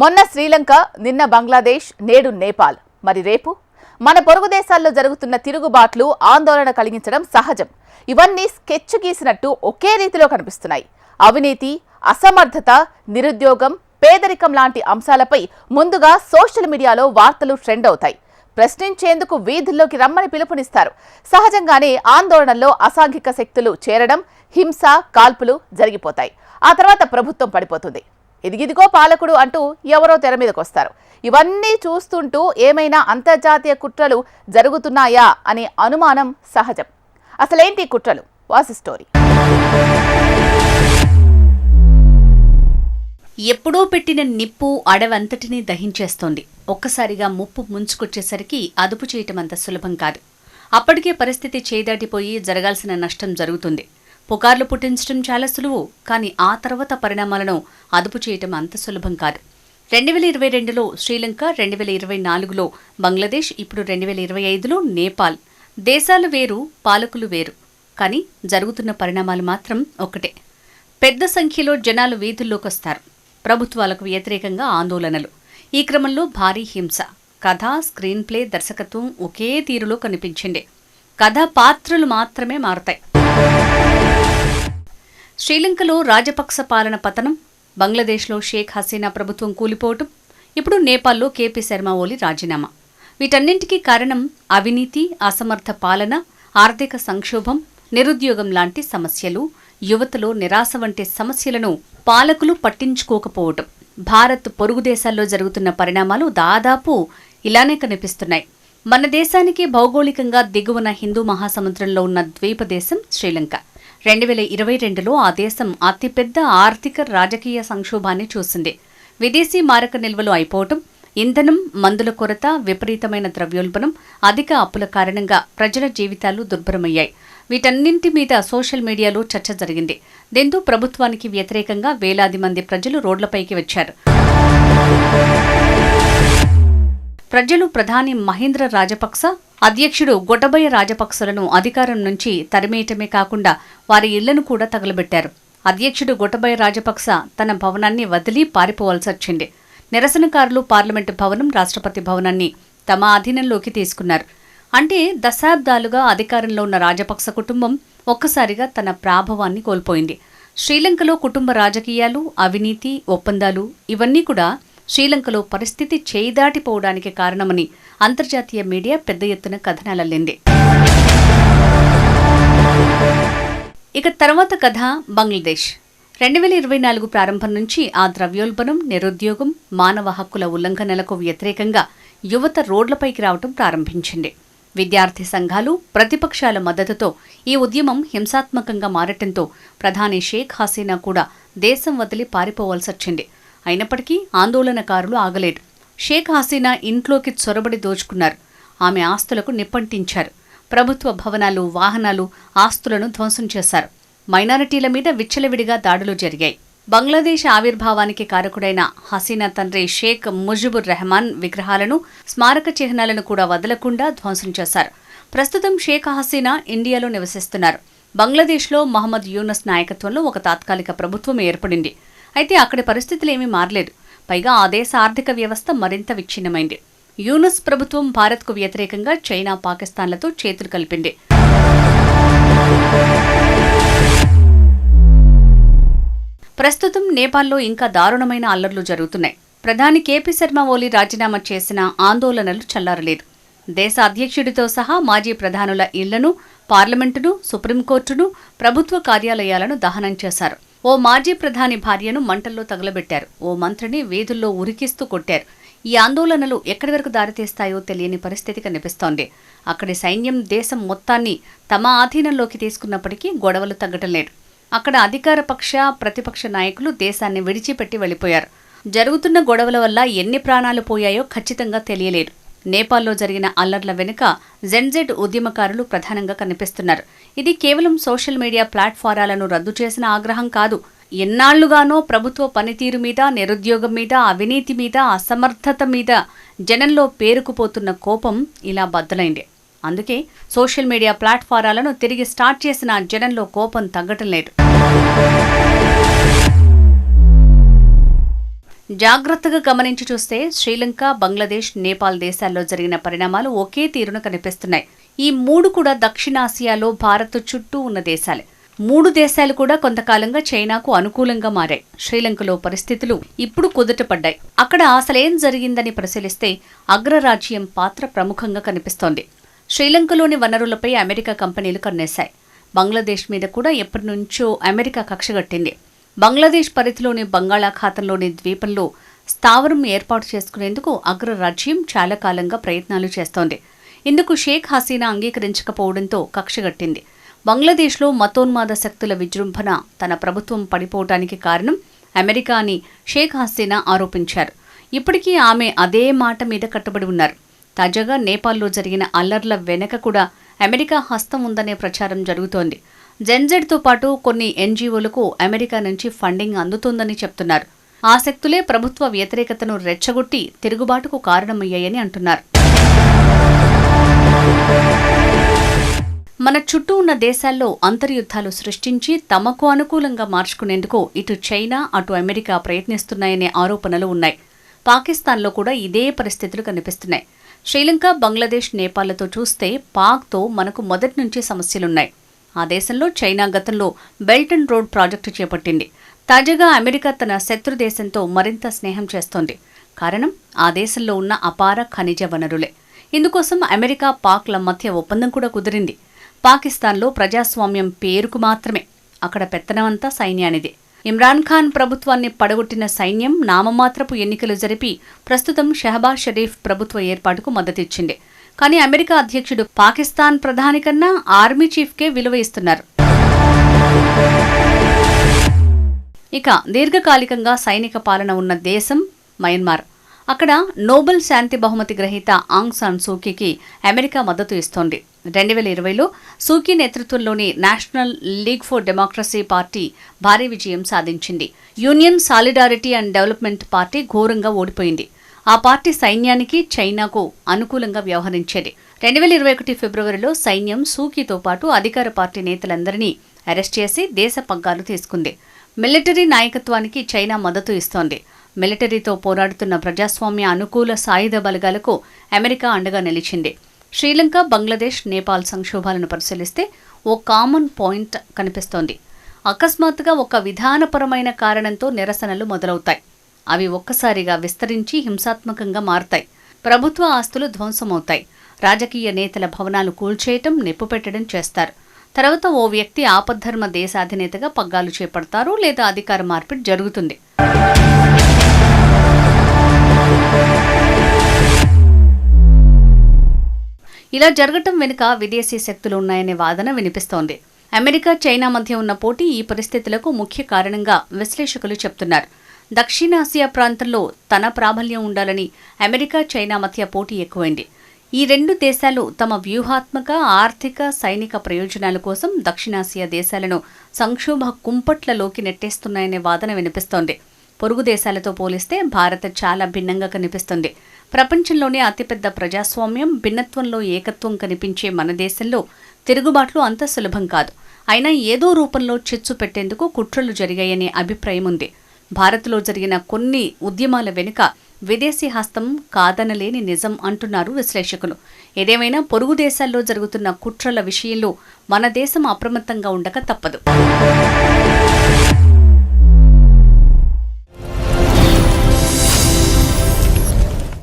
మొన్న శ్రీలంక నిన్న బంగ్లాదేశ్ నేడు నేపాల్. మరి రేపు? మన పొరుగు దేశాల్లో జరుగుతున్న తిరుగుబాట్లు ఆందోళన కలిగించడం సహజం. ఇవన్నీ స్కెచ్ గీసినట్టు ఒకే రీతిలో కనిపిస్తున్నాయి. అవినీతి అసమర్థత నిరుద్యోగం పేదరికం లాంటి అంశాలపై ముందుగా సోషల్ మీడియాలో వార్తలు ట్రెండ్ అవుతాయి. ప్రశ్నించేందుకు వీధుల్లోకి రమ్మని పిలుపునిస్తారు. సహజంగానే ఆందోళనల్లో అసాంఘిక శక్తులు చేరడం హింస కాల్పులు జరిగిపోతాయి. ఆ తర్వాత ప్రభుత్వం పడిపోతుంది. ఇదిగిదిగో పాలకుడు అంటూ ఎవరో తెర మీదకొస్తారు. ఇవన్నీ చూస్తుంటూ ఏమైనా అంతర్జాతీయ కుట్రలు జరుగుతున్నాయా అనే అనుమానం సహజం. అసలేంటి కుట్రలు? వాసి స్టోరీ. ఎప్పుడో పెట్టిన నిప్పు అడవంతటినీ దహించేస్తోంది. ఒక్కసారిగా ముప్పు ముంచుకొచ్చేసరికి అదుపు చేయటం అంత సులభం కాదు. అప్పటికే పరిస్థితి చేదాటిపోయి జరగాల్సిన నష్టం జరుగుతుంది. పుకార్లు పుట్టించడం చాలా సులువు కానీ ఆ తర్వాత పరిణామాలను అదుపు చేయటం అంత సులభం కాదు. రెండు వేల ఇరవై రెండులో శ్రీలంక రెండు వేల ఇరవై నాలుగులో బంగ్లాదేశ్ ఇప్పుడు రెండు వేల ఇరవై ఐదులో నేపాల్. దేశాలు వేరు పాలకులు వేరు కానీ జరుగుతున్న పరిణామాలు మాత్రం ఒకటే పెద్ద సంఖ్యలో జనాలు వీధుల్లోకి వస్తారు. ప్రభుత్వాలకు వ్యతిరేకంగా ఆందోళనలు. ఈ క్రమంలో భారీ హింస. కథ స్క్రీన్ ప్లే దర్శకత్వం ఒకే తీరులో కనిపించింది. కథ పాత్రలు మాత్రమే మారతాయి. శ్రీలంకలో రాజపక్స పాలన పతనం బంగ్లాదేశ్లో షేక్ హసీనా ప్రభుత్వం కూలిపోవటం ఇప్పుడు నేపాల్లో కేపీ శర్మ ఓలి రాజీనామా. వీటన్నింటికీ కారణం అవినీతి అసమర్థ పాలన ఆర్థిక సంక్షోభం నిరుద్యోగం లాంటి సమస్యలు యువతలో నిరాశ వంటి సమస్యలను పాలకులు పట్టించుకోకపోవటం. భారత్ పొరుగు దేశాల్లో జరుగుతున్న పరిణామాలు దాదాపు ఇలానే కనిపిస్తున్నాయి. మన దేశానికి భౌగోళికంగా దిగువన హిందూ మహాసముద్రంలో ఉన్న ద్వీపదేశం శ్రీలంక. రెండు వేల ఇరవై రెండులో ఆ దేశం అతిపెద్ద ఆర్థిక రాజకీయ సంక్షోభాన్ని చూసింది. విదేశీ మారక నిల్వలు అయిపోవటం ఇంధనం మందుల కొరత విపరీతమైన ద్రవ్యోల్బణం అధిక అప్పుల కారణంగా ప్రజల జీవితాలు దుర్భరమయ్యాయి. వీటన్నింటి మీద సోషల్ మీడియాలో చర్చ జరిగింది. దీంతో ప్రభుత్వానికి వ్యతిరేకంగా వేలాది మంది ప్రజలు రోడ్లపైకి వచ్చారు. ప్రజలు ప్రధాని మహేంద్ర రాజపక్స అధ్యక్షుడు గొటబయ రాజపక్సలను అధికారం నుంచి తరిమేయటమే కాకుండా వారి ఇళ్ళను కూడా తగలబెట్టారు. అధ్యక్షుడు గొటబయ్య రాజపక్స తన భవనాన్ని వదిలి పారిపోవాల్సి వచ్చింది. నిరసనకారులు పార్లమెంటు భవనం రాష్ట్రపతి భవనాన్ని తమ అధీనంలోకి తీసుకున్నారు. అంటే దశాబ్దాలుగా అధికారంలో ఉన్న రాజపక్స కుటుంబం ఒక్కసారిగా తన ప్రాభవాన్ని కోల్పోయింది. శ్రీలంకలో కుటుంబ రాజకీయాలు అవినీతి ఒప్పందాలు ఇవన్నీ కూడా శ్రీలంకలో పరిస్థితి చేయిదాటిపోవడానికి కారణమని అంతర్జాతీయ మీడియా పెద్ద ఎత్తున కథనాలల్లింది. ఇక తర్వాత కథ బంగ్లాదేశ్. రెండు వేల ఇరవై నాలుగు ప్రారంభం నుంచి ఆ ద్రవ్యోల్బణం నిరుద్యోగం మానవ హక్కుల ఉల్లంఘనలకు వ్యతిరేకంగా యువత రోడ్లపైకి రావటం ప్రారంభించింది. విద్యార్థి సంఘాలు ప్రతిపక్షాల మద్దతుతో ఈ ఉద్యమం హింసాత్మకంగా మారటంతో ప్రధాని షేక్ హసీనా కూడా దేశం వదిలి పారిపోవాల్సొచ్చింది. అయినప్పటికీ ఆందోళనకారులు ఆగలేదు. షేక్ హసీనా ఇంట్లోకి చొరబడి దోచుకున్నారు. ఆమె ఆస్తులకు నిప్పంటించారు. ప్రభుత్వ భవనాలు వాహనాలు ఆస్తులను ధ్వంసం చేశారు. మైనారిటీల మీద విచ్చలవిడిగా దాడులు జరిగాయి. బంగ్లాదేశ్ ఆవిర్భావానికి కారకుడైన హసీనా తండ్రి షేక్ ముజిబుర్ రెహమాన్ విగ్రహాలను స్మారక చిహ్నాలను కూడా వదలకుండా ధ్వంసం చేశారు. ప్రస్తుతం షేక్ హసీనా ఇండియాలో నివసిస్తున్నారు. బంగ్లాదేశ్లో మహమ్మద్ యూనస్ నాయకత్వంలో ఒక తాత్కాలిక ప్రభుత్వం ఏర్పడింది. అయితే అక్కడి పరిస్థితులు ఏమీ మారలేదు. పైగా ఆ దేశ ఆర్థిక వ్యవస్థ మరింత విచ్ఛిన్నమైంది. యూనస్ ప్రభుత్వం భారత్కు వ్యతిరేకంగా చైనా పాకిస్తాన్లతో చేతులు కలిపింది. ప్రస్తుతం నేపాల్లో ఇంకా దారుణమైన అల్లర్లు జరుగుతున్నాయి. ప్రధాని కేపీ శర్మ ఓలీ రాజీనామా చేసిన ఆందోళనలు చల్లారలేదు. దేశ అధ్యక్షుడితో సహా మాజీ ప్రధానుల ఇళ్ళను పార్లమెంటును సుప్రీంకోర్టును ప్రభుత్వ కార్యాలయాలను దహనం చేశారు. ఓ మాజీ ప్రధాని భార్యను మంటల్లో తగలబెట్టారు. ఓ మంత్రిని వీధుల్లో ఉరికిస్తూ కొట్టారు. ఈ ఆందోళనలు ఎక్కడి వరకు దారితీస్తాయో తెలియని పరిస్థితి కనిపిస్తోంది. అక్కడి సైన్యం దేశం మొత్తాన్ని తమ ఆధీనంలోకి తీసుకున్నప్పటికీ గొడవలు తగ్గటం లేదు. అక్కడ అధికార పక్ష ప్రతిపక్ష నాయకులు దేశాన్ని విడిచిపెట్టి వెళ్ళిపోయారు. జరుగుతున్న గొడవల వల్ల ఎన్ని ప్రాణాలు పోయాయో ఖచ్చితంగా తెలియలేదు. నేపాల్లో జరిగిన అల్లర్ల వెనుక జెన్జెడ్ ఉద్యమకారులు ప్రధానంగా కనిపిస్తున్నారు. ఇది కేవలం సోషల్ మీడియా ప్లాట్ఫారాలను రద్దు చేసిన ఆగ్రహం కాదు. ఎన్నాళ్ళుగానో ప్రభుత్వ పనితీరు మీద నిరుద్యోగం మీద అవినీతి మీద అసమర్థత మీద జనంలో పేరుకుపోతున్న కోపం ఇలా బద్దలైంది. అందుకే సోషల్ మీడియా ప్లాట్ఫారాలను తిరిగి స్టార్ట్ చేసిన జనంలో కోపం తగ్గటం లేదు. జాగ్రత్తగా గమనించి చూస్తే శ్రీలంక బంగ్లాదేశ్ నేపాల్ దేశాల్లో జరిగిన పరిణామాలు ఒకే తీరున కనిపిస్తున్నాయి. ఈ మూడు కూడా దక్షిణాసియాలో భారత్ చుట్టూ ఉన్న దేశాలే. మూడు దేశాలు కూడా కొంతకాలంగా చైనాకు అనుకూలంగా మారాయి. శ్రీలంకలో పరిస్థితులు ఇప్పుడు కుదుటపడ్డాయి. అక్కడ అసలేం జరిగిందని పరిశీలిస్తే అగ్రరాజ్యం పాత్ర ప్రముఖంగా కనిపిస్తోంది. శ్రీలంకలోని వనరులపై అమెరికా కంపెనీలు కన్నేశాయి. బంగ్లాదేశ్ మీద కూడా ఎప్పటి నుంచో అమెరికా కక్షగట్టింది బంగ్లాదేశ్ పరిధిలోని బంగాళాఖాతంలోని ద్వీపంలో స్థావరం ఏర్పాటు చేసుకునేందుకు అగ్రరాజ్యం చాలా కాలంగా ప్రయత్నాలు చేస్తోంది. ఇందుకు షేక్ హసీనా అంగీకరించకపోవడంతో కక్షగట్టింది బంగ్లాదేశ్లో మతోన్మాద శక్తుల విజృంభణ తన ప్రభుత్వం పడిపోవటానికి కారణం అమెరికా అని షేక్ హసీనా ఆరోపించారు. ఇప్పటికీ ఆమె అదే మాట మీద కట్టుబడి ఉన్నారు. తాజాగా నేపాల్లో జరిగిన అల్లర్ల వెనక కూడా అమెరికా హస్తం ఉందనే ప్రచారం జరుగుతోంది. జెన్జెడ్తో పాటు కొన్ని ఎన్జీఓలకు అమెరికా నుంచి ఫండింగ్ అందుతోందని చెప్తున్నారు. ఆ శక్తులే ప్రభుత్వ వ్యతిరేకతను రెచ్చగొట్టి తిరుగుబాటుకు కారణమయ్యాయని అంటున్నారు. మన చుట్టూ ఉన్న దేశాల్లో అంతర్యుద్ధాలు సృష్టించి తమకు అనుకూలంగా మార్చుకునేందుకు ఇటు చైనా అటు అమెరికా ప్రయత్నిస్తున్నాయనే ఆరోపణలు ఉన్నాయి. పాకిస్తాన్లో కూడా ఇదే పరిస్థితులు కనిపిస్తున్నాయి. శ్రీలంక బంగ్లాదేశ్ నేపాళ్ళతో చూస్తే పాక్తో మనకు మొదటి నుంచి సమస్యలున్నాయి. ఆ దేశంలో చైనా గతంలో బెల్ట్ అండ్ రోడ్ ప్రాజెక్టు చేపట్టింది. తాజాగా అమెరికా తన శత్రు దేశంతో మరింత స్నేహం చేస్తోంది. కారణం ఆ దేశంలో ఉన్న అపార ఖనిజ వనరులే. ఇందుకోసం అమెరికా పాక్ల మధ్య ఒప్పందం కూడా కుదిరింది. పాకిస్తాన్లో ప్రజాస్వామ్యం పేరుకు మాత్రమే. అక్కడ పెత్తనమంతా సైన్యానిదే. ఇమ్రాన్ ఖాన్ ప్రభుత్వాన్ని పడగొట్టిన సైన్యం నామమాత్రపు ఎన్నికలు జరిపి ప్రస్తుతం షహబాజ్ షరీఫ్ ప్రభుత్వ ఏర్పాటుకు మద్దతిచ్చింది. కానీ అమెరికా అధ్యక్షుడు పాకిస్తాన్ ప్రధాని కన్నా ఆర్మీ చీఫ్కే విలువ ఇస్తున్నారు. ఇక దీర్ఘకాలికంగా సైనిక పాలన ఉన్న దేశం మయన్మార్. అక్కడ నోబెల్ శాంతి బహుమతి గ్రహీత ఆంగ్ సాన్ సూకీకి అమెరికా మద్దతు ఇస్తోంది. రెండు వేల ఇరవైలో సూకీ నేతృత్వంలోని National League for Democracy party భారీ విజయం సాధించింది. Union Solidarity and Development party ఘోరంగా ఓడిపోయింది. ఆ పార్టీ సైన్యానికి చైనాకు అనుకూలంగా వ్యవహరించేది. రెండు వేల ఇరవై ఒకటి ఫిబ్రవరిలో సైన్యం సూకీతో పాటు అధికార పార్టీ నేతలందరినీ అరెస్ట్ చేసి దేశ పగ్గాలు తీసుకుంది. మిలిటరీ నాయకత్వానికి చైనా మద్దతు ఇస్తోంది. మిలిటరీతో పోరాడుతున్న ప్రజాస్వామ్య అనుకూల సాయుధ బలగాలకు అమెరికా అండగా నిలిచింది. శ్రీలంక బంగ్లాదేశ్ నేపాల్ సంక్షోభాలను పరిశీలిస్తే ఓ కామన్ పాయింట్ కనిపిస్తోంది. అకస్మాత్తుగా ఒక విధానపరమైన కారణంతో నిరసనలు మొదలవుతాయి. అవి ఒక్కసారిగా విస్తరించి హింసాత్మకంగా మారతాయి. ప్రభుత్వ ఆస్తులు ధ్వంసమవుతాయి. రాజకీయ నేతల భవనాలు కూల్చేయటం నిప్పుపెట్టడం చేస్తారు. తర్వాత ఓ వ్యక్తి ఆపద్ధర్మ దేశాధినేతగా పగ్గాలు చేపడతారు లేదా అధికార మార్పిడి జరుగుతుంది. ఇలా జరగటం వెనుక విదేశీ శక్తులు ఉన్నాయనే వాదన వినిపిస్తోంది. అమెరికా చైనా మధ్య ఉన్న పోటీ ఈ పరిస్థితులకు ముఖ్య కారణంగా విశ్లేషకులు చెప్తున్నారు. దక్షిణాసియా ప్రాంతంలో తన ప్రాబల్యం ఉండాలని అమెరికా చైనా మధ్య పోటీ ఎక్కువైంది. ఈ రెండు దేశాలు తమ వ్యూహాత్మక ఆర్థిక సైనిక ప్రయోజనాల కోసం దక్షిణాసియా దేశాలను సంక్షోభ కుంపట్లలోకి నెట్టేస్తున్నాయనే వాదన వినిపిస్తోంది. పొరుగు దేశాలతో పోలిస్తే భారత్ చాలా భిన్నంగా కనిపిస్తుంది. ప్రపంచంలోనే అతిపెద్ద ప్రజాస్వామ్యం భిన్నత్వంలో ఏకత్వం కనిపించే మన దేశంలో తిరుగుబాట్లు అంత సులభం కాదు. అయినా ఏదో రూపంలో చిచ్చు పెట్టేందుకు కుట్రలు జరిగాయనే అభిప్రాయం ఉంది భారత్లో జరిగిన కొన్ని ఉద్యమాల వెనుక విదేశీ హస్తం కాదనలేని నిజం అంటున్నారు విశ్లేషకులు. ఏదేమైనా పొరుగు దేశాల్లో జరుగుతున్న కుట్రల విషయంలో మన దేశం అప్రమత్తంగా ఉండక తప్పదు.